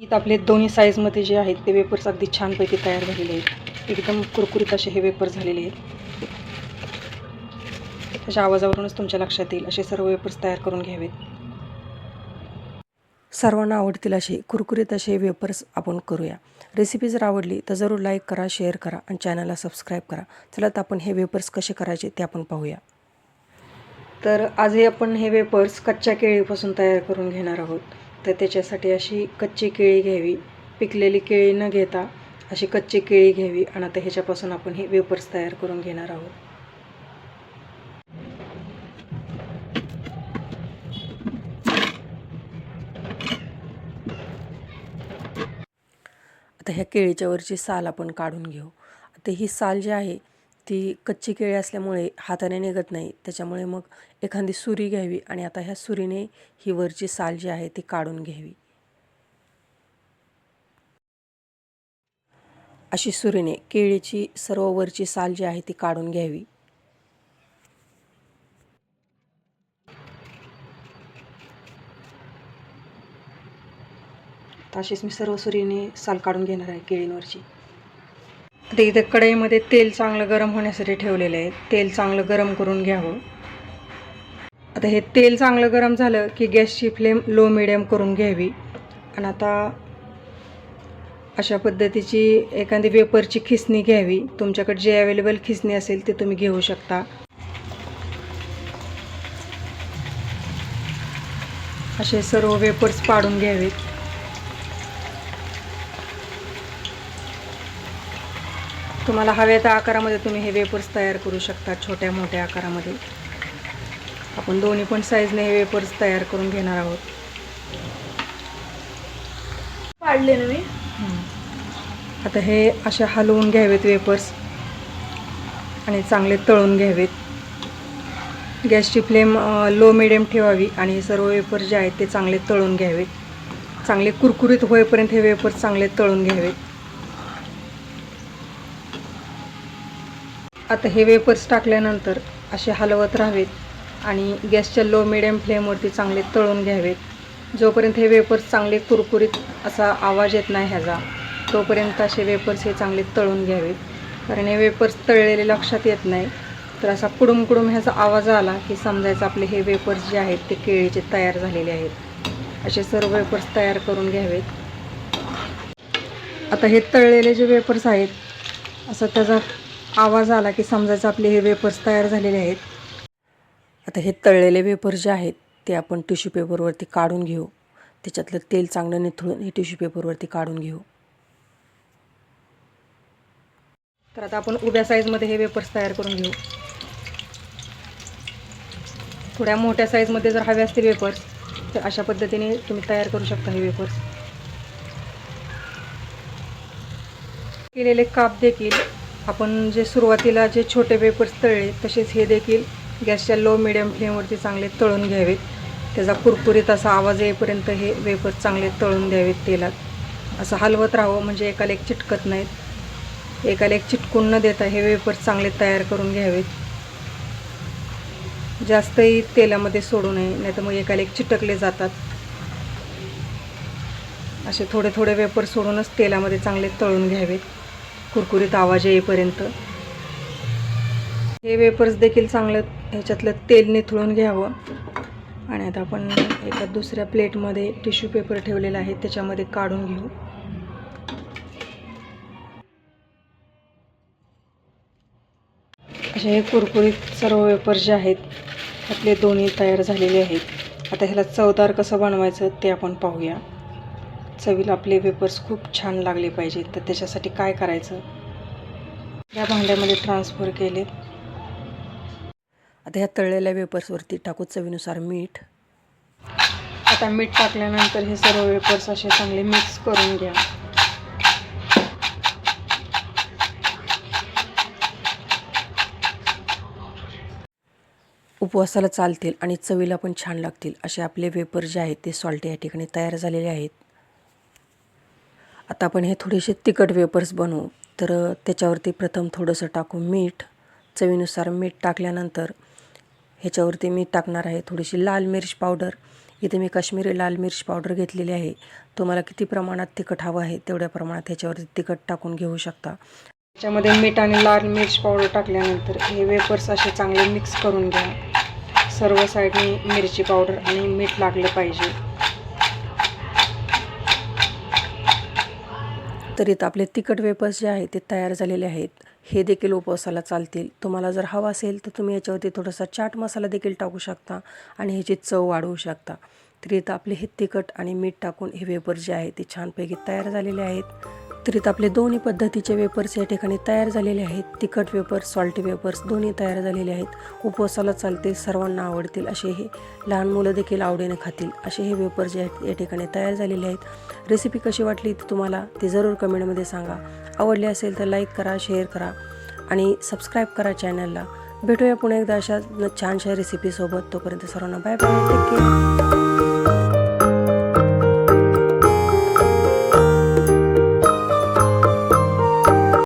इथं आपले दोन्ही साईजमध्ये जे आहेत ते वेपर्स अगदी छानपैकी तयार झालेले आहेत. एकदम कुरकुरीत असे हे वेपर झालेले आहेत. त्याच्या आवाजावरूनच तुमच्या लक्षात येईल असे सर्व वेपर्स तयार करून घ्यावेत. सर्वांना आवडतील असे कुरकुरीत असे वेपर्स आपण करूया. रेसिपी जर आवडली तर जरूर लाईक करा शेअर करा आणि चॅनलला सबस्क्राईब करा. चला तर आपण हे वेपर्स कसे करायचे ते आपण पाहूया. तर आजही आपण हे वेपर्स कच्च्या केळीपासून तयार करून घेणार आहोत. तर त्याच्यासाठी अशी कच्ची केळी घ्यावी पिकलेली केळी न घेता अशी कच्ची केळी घ्यावी आणि आता ह्याच्यापासून आपण हे वेपर्स तयार करून घेणार आहोत. आता ह्या केळीच्या वरची साल आपण काढून घेऊ. आता ही साल जी आहे ती कच्ची केळी असल्यामुळे हाताने निघत नाही. त्याच्यामुळे मग एखादी सुरी घ्यावी आणि आता ह्या सुरीने ही वरची साल जी आहे ती काढून घ्यावी. अशी सुरीने केळीची सर्व वरची साल जी आहे ती काढून घ्यावी. तशीच अशीच मी सर्व सुरीने साल काढून घेणार आहे केळींवरची. आता इथे कढईमध्ये तेल चांगलं गरम होण्यासाठी ठेवलेलं आहे. तेल चांगलं गरम करून घ्यावं. आता हे तेल चांगलं गरम झालं की गॅसची फ्लेम लो मिडियम करून घ्यावी. आणि आता अशा पद्धतीची एखादी वेपरची खिसणी घ्यावी. तुमच्याकडे जे अवेलेबल खिसणी असेल ते तुम्ही घेऊ शकता. असे सर्व वेपर्स पाडून घ्यावेत. तुम्हाला हव्या त्या आकारामध्ये तुम्ही हे वेपर्स तयार करू शकता छोट्या मोठ्या आकारामध्ये. आपण दोन्ही पण साईजने हे वेपर्स तयार करून घेणार आहोत. पाडले ना मी. आता हे असे हलवून घ्यावेत वेपर्स आणि चांगले तळून घ्यावेत. गॅसची फ्लेम लो मिडियम ठेवावी आणि हे सर्व वेपर जे आहेत ते चांगले तळून घ्यावेत. चांगले कुरकुरीत होईपर्यंत हे वेपर्स चांगले तळून घ्यावेत. आता हे वेपर्स टाकल्यानंतर असे हलवत राहावेत आणि गॅसच्या लो मिडियम फ्लेमवरती चांगले तळून घ्यावेत. जोपर्यंत हे वेपर्स चांगले कुरकुरीत असा आवाज येत नाही ह्याचा तोपर्यंत असे वेपर्स हे चांगले तळून घ्यावेत. कारण हे वेपर्स तळलेले लक्षात येत नाही. तर असा कुडुम कुडुम ह्याचा आवाज आला की समजायचं आपले हे वेपर्स जे आहेत ते केळीचे तयार झालेले आहेत. असे सर्व वेपर्स तयार करून घ्यावेत. आता हे तळलेले जे वेपर्स आहेत असं त्याचा आवाज आला की समजायचं आपले हे वेपर्स तयार झालेले आहेत. आता हे तळलेले वेपर जे आहेत ते आपण टिश्यू पेपरवरती काढून घेऊ. त्याच्यातलं तेल चांगलं निथळून हे टिश्यू पेपरवरती काढून घेऊ. तर आता आपण उभ्या साईजमध्ये हे वेपर्स तयार करून घेऊ. थोड्या मोठ्या साईजमध्ये जर हवे असतील वेपर्स तर अशा पद्धतीने तुम्ही तयार करू शकता हे वेपर्स केलेले काप देखील आपण जे सुरुवातीला जे छोटे वेपर्स तळले तसेच हे देखील गॅसच्या लो मिडियम फ्लेमवरती चांगले तळून घ्यावेत. त्याचा कुरकुरीत असा आवाज येईपर्यंत हे वेपर्स चांगले तळून द्यावेत तेलात. असं हलवत राहावं म्हणजे एकाला एक चिटकत नाहीत. एकाला एक चिटकून न देता हे वेपर्स चांगले तयार करून घ्यावेत. जास्तही तेलामध्ये सोडू नये नाहीतर मग एकाला एक चिटकले जातात. असे थोडे थोडे वेपर सोडूनच तेलामध्ये चांगले तळून घ्यावेत. कुरकुरीत आवाज येईपर्यंत. हे वेपर्स देखील चांगलं ह्याच्यातलं तेल निथळून घ्यावं. आणि आता आपण एका दुसऱ्या प्लेटमध्ये टिश्यू पेपर ठेवलेला आहे त्याच्यामध्ये काढून घेऊ. असे हे कुरकुरीत सर्व वेपर जे आहेत आपले दोन्ही तयार झालेले आहेत. आता ह्याला चवदार कसं बनवायचं ते आपण पाहूया. चवीला आपले वेपर्स खूप छान लागले पाहिजेत तर त्याच्यासाठी काय करायचं? या भांड्यामध्ये ट्रान्सफर केले आता ह्या तळलेल्या वेपर्सवरती टाकू चवीनुसार मीठ. आता मीठ टाकल्यानंतर हे सर्व वेपर्स असे चांगले मिक्स करून घ्या. उपवासाला चालतील आणि चवीला पण छान लागतील असे आपले वेपर जे आहेत ते सॉल्ट या ठिकाणी तयार झालेले आहेत. आता आपण हे थोडेसे तिखट वेपर्स बनवू. तर त्याच्यावरती प्रथम थोडंसं टाकू मीठ. चवीनुसार मीठ टाकल्यानंतर ह्याच्यावरती मी टाकणार आहे थोडीशी लाल मिर्च पावडर. इथे मी काश्मीरी लाल मिर्च पावडर घेतलेली आहे. तुम्हाला किती प्रमाणात तिखट हवं आहे तेवढ्या प्रमाणात ह्याच्यावरती तिखट टाकून घेऊ शकता. त्याच्यामध्ये मीठ आणि लाल मिर्च पावडर टाकल्यानंतर हे वेपर्स असे चांगले मिक्स करून घ्या. सर्व साईडने मिरची पावडर आणि मीठ लागलं पाहिजे. तर इथं आपले तिखट वेपर्स जे आहेत ते तयार झालेले आहेत. हे देखील उपवासाला चालतील. तुम्हाला जर हवा असेल तर तुम्ही याच्यावरती थोडासा चाट मसाला देखील टाकू शकता आणि ह्याची चव वाढवू शकता. तर इथं आपले हे तिखट आणि मीठ टाकून हे वेपर्स जे आहे ते छानपैकी तयार झालेले आहेत. तर आपले दोन्ही पद्धतीचे वेपर्स या ठिकाणी तयार झालेले आहेत. तिखट वेपर्स सॉल्टी वेपर्स दोन्ही तयार झालेले आहेत. उपवासाला चालतील सर्वांना आवडतील असे हे लहान मुलं देखील आवडीने खातील असे हे वेपर्स या या ठिकाणी तयार झालेले आहेत. रेसिपी कशी वाटली ती तुम्हाला ती जरूर कमेंटमध्ये सांगा. आवडली असेल तर लाईक करा शेअर करा आणि सबस्क्राईब करा चॅनलला भेटूया पुन्हा एकदा अशा छानशा रेसिपीसोबत तोपर्यंत सर्वांना बाय बाय टेक केअर